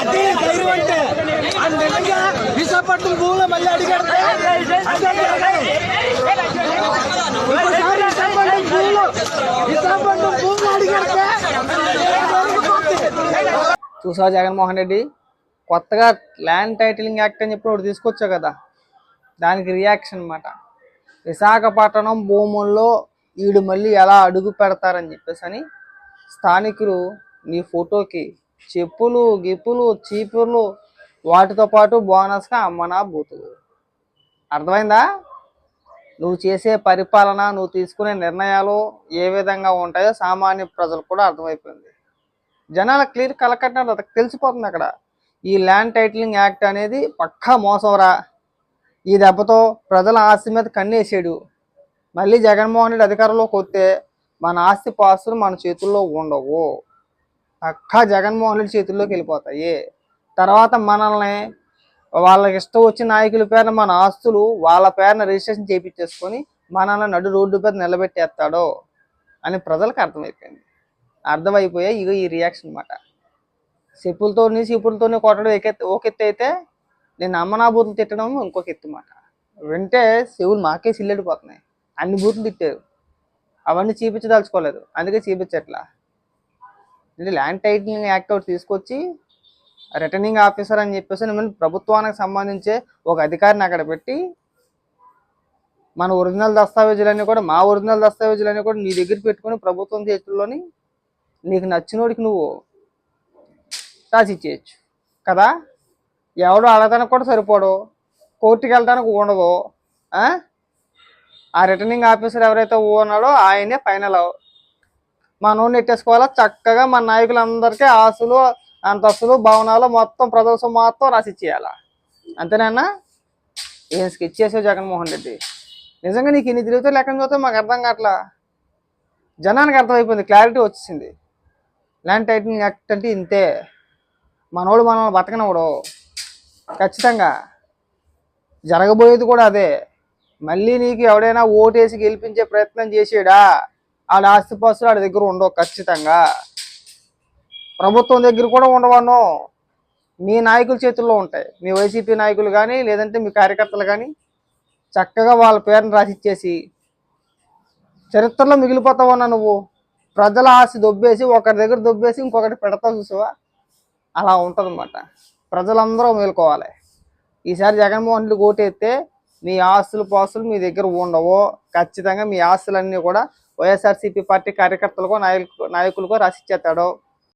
అదే ధైర్యం అంటే ఆ విశాఖపట్నం భూమిలో మళ్ళీ అడిగాడు ఇంకోసారి విశాఖపట్నం భూమిలో విశాఖపట్నం భూమిలో అడిగాడు చూసావా జగన్మోహన్ రెడ్డి? కొత్తగా ల్యాండ్ టైటిలింగ్ యాక్ట్ అని చెప్పి ఒకటి తీసుకొచ్చావు కదా. దానికి రియాక్షన్ అన్నమాట. విశాఖపట్నం భూముల్లో వీడు మళ్ళీ ఎలా అడుగు పెడతారని చెప్పేసి అని స్థానికులు నీ ఫోటోకి చెప్పులు గిప్పులు చీపుర్లు వాటితో పాటు బోనస్గా అమ్మనా బూతులు. అర్థమైందా? నువ్వు చేసే పరిపాలన నువ్వు తీసుకునే నిర్ణయాలు ఏ విధంగా ఉంటాయో సామాన్య ప్రజలకు కూడా అర్థమైపోయింది. జనాల క్లియర్ కలకట్టినట్టు తెలిసిపోతుంది అక్కడ. ఈ ల్యాండ్ టైటిలింగ్ యాక్ట్ అనేది పక్కా మోసంరా. ఈ దెబ్బతో ప్రజల ఆస్తి మీద కన్నేసాడు మళ్ళీ జగన్మోహన్ రెడ్డి అధికారంలోకి వస్తే మన ఆస్తి పాస్తులు మన చేతుల్లో ఉండవు. పక్కా జగన్మోహన్ రెడ్డి చేతుల్లోకి వెళ్ళిపోతాయి. తర్వాత మనల్ని వాళ్ళకి ఇష్టం వచ్చిన నాయకుల పేరున మన ఆస్తులు వాళ్ళ పేరున రిజిస్ట్రేషన్ చేయించేసుకొని మనల్ని నడు రోడ్డు మీద నిలబెట్టేస్తాడో అని ప్రజలకు అర్థమైపోయింది. అర్థమైపోయా ఇగో ఈ రియాక్షన్ అన్నమాట చెప్పులతో చెప్పులతోనే కొట్టడం ఎకెత్తి ఒక అయితే నేను అమ్మనా బూతులు తిట్టడం ఇంకొక ఎత్తు మాట. వింటే శివులు మాకే సిల్లెడిపోతున్నాయి అన్ని బూతులు తిట్టారు. అవన్నీ చూపించదలుచుకోలేదు. అందుకే చూపించట్లా. అంటే ల్యాండ్ టైటిలింగ్ యాక్ట్ ఒకటి తీసుకొచ్చి రిటర్నింగ్ ఆఫీసర్ అని చెప్పేసి మిమ్మల్ని ప్రభుత్వానికి సంబంధించే ఒక అధికారిని అక్కడ పెట్టి మన ఒరిజినల్ దస్తావేజులన్నీ కూడా మా ఒరిజినల్ దస్తావేజులన్నీ కూడా నీ దగ్గర పెట్టుకొని ప్రభుత్వం చేతుల్లోని నీకు నచ్చినోడికి నువ్వు రాసి ఇచ్చేయచ్చు. కదా? ఎవడో అడగడానికి కూడా సరిపోడు. కోర్టుకి వెళ్ళడానికి ఉండదు. ఆ? రిటర్నింగ్ ఆఫీసర్ ఎవరైతే ఉన్నాడో ఆయనే ఫైనల్ మనోడిని ఎట్టేసుకోవాలా చక్కగా మన నాయకులందరికీ ఆస్తులు అంతస్తులు భవనాలు మొత్తం ప్రదర్శన మొత్తం రాసి ఇచ్చేయాలా అంతేనా ఏం స్కెచ్ చేసావు జగన్మోహన్ రెడ్డి? నిజంగా నీకు ఇన్ని తిరిగితే లెక్కన చూస్తే మాకు అర్థం కావట్లా? జనానికి అర్థమైపోయింది క్లారిటీ వచ్చేసింది. ల్యాండ్ టైటిలింగ్ యాక్ట్ అంటే ఇంతే. మనోడు మనం బతకనవడు ఖచ్చితంగా. జరగబోయేది కూడా అదే. మళ్ళీ నీకు ఎవడైనా ఓటేసి గెలిపించే ప్రయత్నం చేసాడా? ఆడ ఆస్తిపాస్తులు ఆడి దగ్గర ఉండవు ఖచ్చితంగా. ప్రభుత్వం దగ్గర కూడా ఉండవను. మీ నాయకుల చేతుల్లో ఉంటాయి. మీ వైసీపీ నాయకులు కానీ లేదంటే మీ కార్యకర్తలు కానీ చక్కగా వాళ్ళ పేరుని రాసిచ్చేసి చరిత్రలో మిగిలిపోతావన్నా నువ్వు. ప్రజల ఆస్తి దొబ్బేసి ఒకరి దగ్గర దొబ్బేసి ఇంకొకటి పెడతావు చూసావా? అలా ఉంటుందన్నమాట. ప్రజలందరూ మేలుకోవాలి. ఈసారి జగన్మోహన్ రెడ్డి ఓటేస్తే మీ ఆస్తులు పాస్తులు మీ దగ్గర ఉండవు. ఖచ్చితంగా మీ ఆస్తులన్నీ కూడా వైఎస్ఆర్సీపీ పార్టీ కార్యకర్తలకో నాయకులు నాయకులకో రాసిచ్చేస్తాడు.